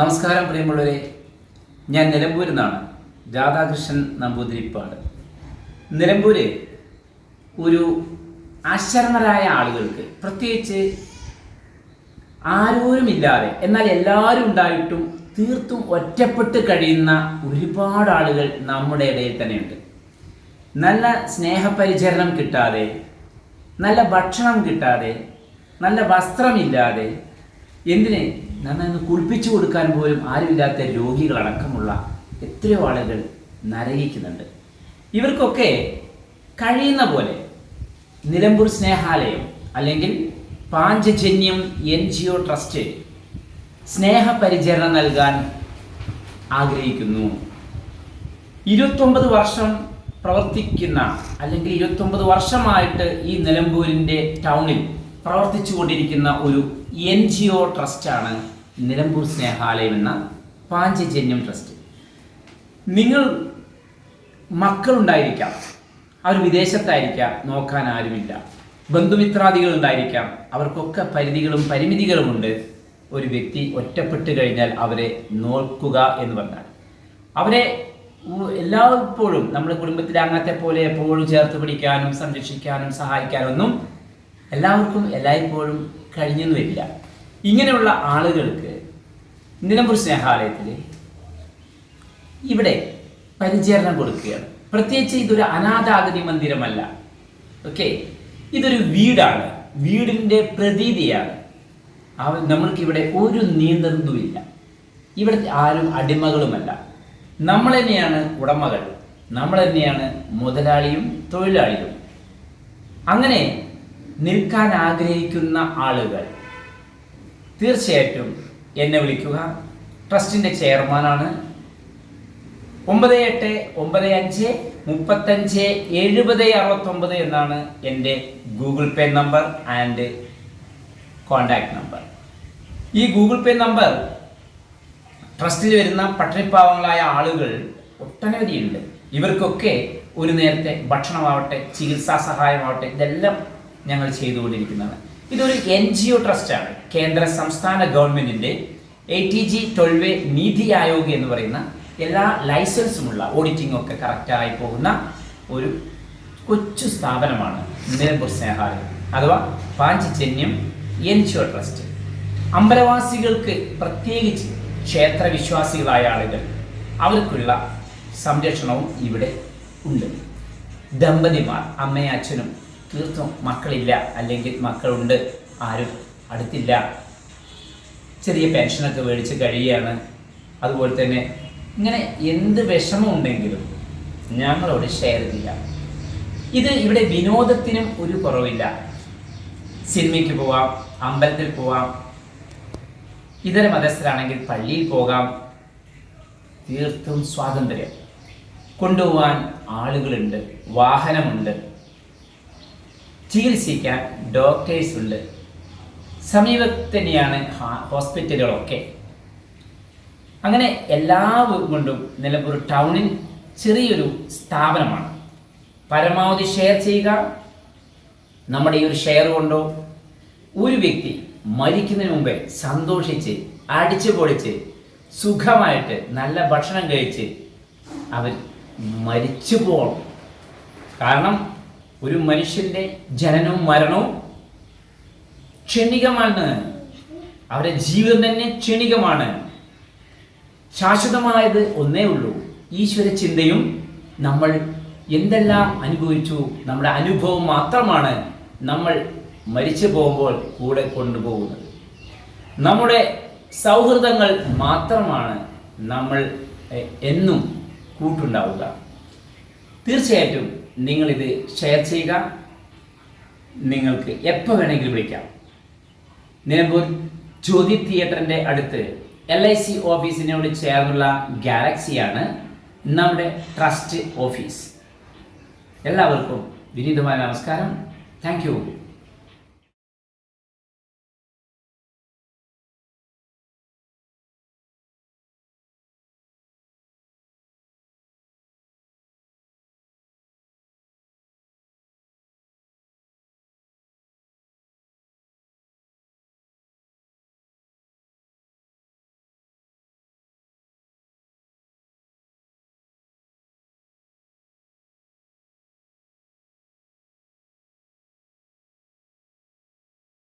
നമസ്കാരം പ്രിയമുള്ളവരെ. ഞാൻ നിലമ്പൂരിൽ നിന്നാണ് രാധാകൃഷ്ണൻ നമ്പൂതിരിപ്പാട്. നിലമ്പൂര് ഒരു അശരണരായ ആളുകൾക്ക് പ്രത്യേകിച്ച് ആരോരുമില്ലാതെ എന്നാൽ എല്ലാവരും ഉണ്ടായിട്ടും തീർത്തും ഒറ്റപ്പെട്ട് കഴിയുന്ന ഒരുപാട് ആളുകൾ നമ്മുടെ ഇടയിൽ തന്നെയുണ്ട്. നല്ല സ്നേഹപരിചരണം കിട്ടാതെ നല്ല ഭക്ഷണം കിട്ടാതെ നല്ല വസ്ത്രമില്ലാതെ എന്തിന് നന്നായി കുളിപ്പിച്ചു കൊടുക്കാൻ പോലും ആരുമില്ലാത്ത രോഗികളടക്കമുള്ള എത്രയോ ആളുകൾ നരകിക്കുന്നുണ്ട്. ഇവർക്കൊക്കെ കഴിയുന്ന പോലെ നിലമ്പൂർ സ്നേഹാലയം അല്ലെങ്കിൽ Panchajanyam N G O trust സ്നേഹപരിചരണം നൽകാൻ ആഗ്രഹിക്കുന്നു. ഇരുപത്തൊമ്പത് വർഷം പ്രവർത്തിക്കുന്ന അല്ലെങ്കിൽ ഇരുപത്തൊമ്പത് വർഷമായിട്ട് ഈ നിലമ്പൂരിന്റെ ടൗണിൽ പ്രവർത്തിച്ചു കൊണ്ടിരിക്കുന്ന ഒരു എൻ ജി ഒ ട്രസ്റ്റാണ് നിലമ്പൂർ സ്നേഹാലയം എന്ന പാഞ്ചജന്യം ട്രസ്റ്റ്. നിങ്ങൾ മക്കളുണ്ടായിരിക്കാം. അവർ വിദേശത്തായിരിക്കാം. നോക്കാൻ ആരുമില്ല. ബന്ധുമിത്രാദികൾ ഉണ്ടായിരിക്കാം. അവർക്കൊക്കെ പരിധികളും പരിമിതികളുമുണ്ട് ഒരു വ്യക്തി ഒറ്റപ്പെട്ട് കഴിഞ്ഞാൽ അവരെ നോക്കുക എന്ന് പറഞ്ഞാൽ. അവരെ എല്ലായ്പ്പോഴും നമ്മുടെ കുടുംബത്തിലെ അംഗത്തെ പോലെ എപ്പോഴും ചേർത്ത് പിടിക്കാനും സംരക്ഷിക്കാനും സഹായിക്കാനൊന്നും എല്ലാവർക്കും എല്ലായ്പ്പോഴും കഴിഞ്ഞെന്ന് വരില്ല ഇങ്ങനെയുള്ള ആളുകൾക്ക് നിലമ്പൂർ സ്നേഹാലയത്തിൽ ഇവിടെ പരിചരണം കൊടുക്കുകയാണ്. പ്രത്യേകിച്ച് ഇതൊരു അനാഥാഗതി മന്ദിരമല്ല. ഓക്കെ ഇതൊരു വീടാണ്. വീടിന്റെ പ്രതീതിയാണ്. അവ നമ്മൾക്കിവിടെ ഒരു നിയന്ത്രണവുമില്ല. ഇവിടെ ആരും അടിമകളുമല്ല. നമ്മൾ തന്നെയാണ് ഉടമകൾ. നമ്മൾ തന്നെയാണ് മുതലാളിയും തൊഴിലാളിയും. അങ്ങനെ നിൽക്കാൻ ആഗ്രഹിക്കുന്ന ആളുകൾ തീർച്ചയായിട്ടും എന്നെ വിളിക്കുക. ട്രസ്റ്റിന്റെ ചെയർമാനാണ്. ഒമ്പത് എട്ട് ഒമ്പത് അഞ്ച് മുപ്പത്തഞ്ച് എഴുപത് അറുപത്തൊമ്പത് എന്നാണ് എന്റെ Google Pay number and contact number. ഈ ഗൂഗിൾ പേ നമ്പർ ട്രസ്റ്റിൽ വരുന്ന പട്ടിണിപ്പാവങ്ങളായ ആളുകൾ ഒട്ടനവധിയുണ്ട്. ഇവർക്കൊക്കെ ഒരു നേരത്തെ ഭക്ഷണമാവട്ടെ ചികിത്സാ സഹായമാവട്ടെ ഇതെല്ലാം ഞങ്ങൾ ചെയ്തുകൊണ്ടിരിക്കുന്നതാണ്. ഇതൊരു എൻ ജി ഒ ട്രസ്റ്റാണ്. കേന്ദ്ര സംസ്ഥാന ഗവൺമെന്റിന്റെ A T G twelve NITI Aayog എന്ന് പറയുന്ന എല്ലാ ലൈസൻസുമുള്ള ഓഡിറ്റിംഗ് ഒക്കെ കറക്റ്റായി പോകുന്ന ഒരു കൊച്ചു സ്ഥാപനമാണ് നിലമ്പൂർ സ്നേഹാലയം അഥവാ Panchajanyam N G O trust. അമ്പലവാസികൾക്ക് പ്രത്യേകിച്ച് ക്ഷേത്ര വിശ്വാസികളായ ആളുകൾ അവർക്കുള്ള സംരക്ഷണവും ഇവിടെ ഉണ്ട്. ദമ്പതിമാർ അമ്മയും അച്ഛനും തീർത്തും മക്കളില്ല അല്ലെങ്കിൽ മക്കളുണ്ട് ആരും അടുത്തില്ല. ചെറിയ പെൻഷനൊക്കെ മേടിച്ച് കഴിയുകയാണ്. അതുപോലെ തന്നെ ഇങ്ങനെ എന്ത് വിഷമമുണ്ടെങ്കിലും ഞങ്ങളോട് ഷെയർ ചെയ്യാം. ഇത് ഇവിടെ വിനോദത്തിനും ഒരു കുറവില്ല. സിനിമയ്ക്ക് പോവാം അമ്പലത്തിൽ പോവാം ഇതര മതസ്ഥരാണെങ്കിൽ പള്ളിയിൽ പോകാം. തീർത്തും സ്വാതന്ത്ര്യം. കൊണ്ടുപോകാൻ ആളുകളുണ്ട് വാഹനമുണ്ട്. ചികിത്സിക്കാൻ ഡോക്ടേഴ്സ് ഉണ്ട് സമീപത്ത് തന്നെയാണ് ഹോസ്പിറ്റലുകളൊക്കെ. അങ്ങനെ എല്ലാ കൊണ്ടും നിലമ്പൂർ ടൗണിൽ ചെറിയൊരു സ്ഥാപനമാണ്. പരമാവധി ഷെയർ ചെയ്യുക. നമ്മുടെ ഈ ഒരു ഷെയർ കൊണ്ടോ ഒരു വ്യക്തി മരിക്കുന്നതിന് മുമ്പേ സന്തോഷിച്ച് അടിച്ചു പൊളിച്ച് സുഖമായിട്ട് നല്ല ഭക്ഷണം കഴിച്ച് അവർ മരിച്ചു പോകണം. കാരണം ഒരു മനുഷ്യന്റെ ജനനവും മരണവും ക്ഷണികമാണ്. അവരുടെ ജീവിതം തന്നെ ക്ഷണികമാണ്. ശാശ്വതമായത് ഒന്നേ ഉള്ളൂ. ഈശ്വര ചിന്തയും നമ്മൾ എന്തെല്ലാം അനുഭവിച്ചു നമ്മുടെ അനുഭവം മാത്രമാണ് നമ്മൾ മരിച്ചു പോകുമ്പോൾ കൂടെ കൊണ്ടുപോകുന്നത്. നമ്മുടെ സൗഹൃദങ്ങൾ മാത്രമാണ് നമ്മൾ എന്നും കൂട്ടുണ്ടാവുക. തീർച്ചയായിട്ടും നിങ്ങളിത് ഷെയർ ചെയ്യുക. നിങ്ങൾക്ക് എപ്പോൾ വേണമെങ്കിലും വിളിക്കാം. നിലമ്പൂർ ജ്യോതി തിയേറ്ററിന്റെ അടുത്ത് എൽ ഐ സി ഓഫീസിനോട് ചേർന്നുള്ള ഗാലക്സിയാണ് നമ്മുടെ ട്രസ്റ്റ് ഓഫീസ്. എല്ലാവർക്കും വിനീതമായ നമസ്കാരം. താങ്ക്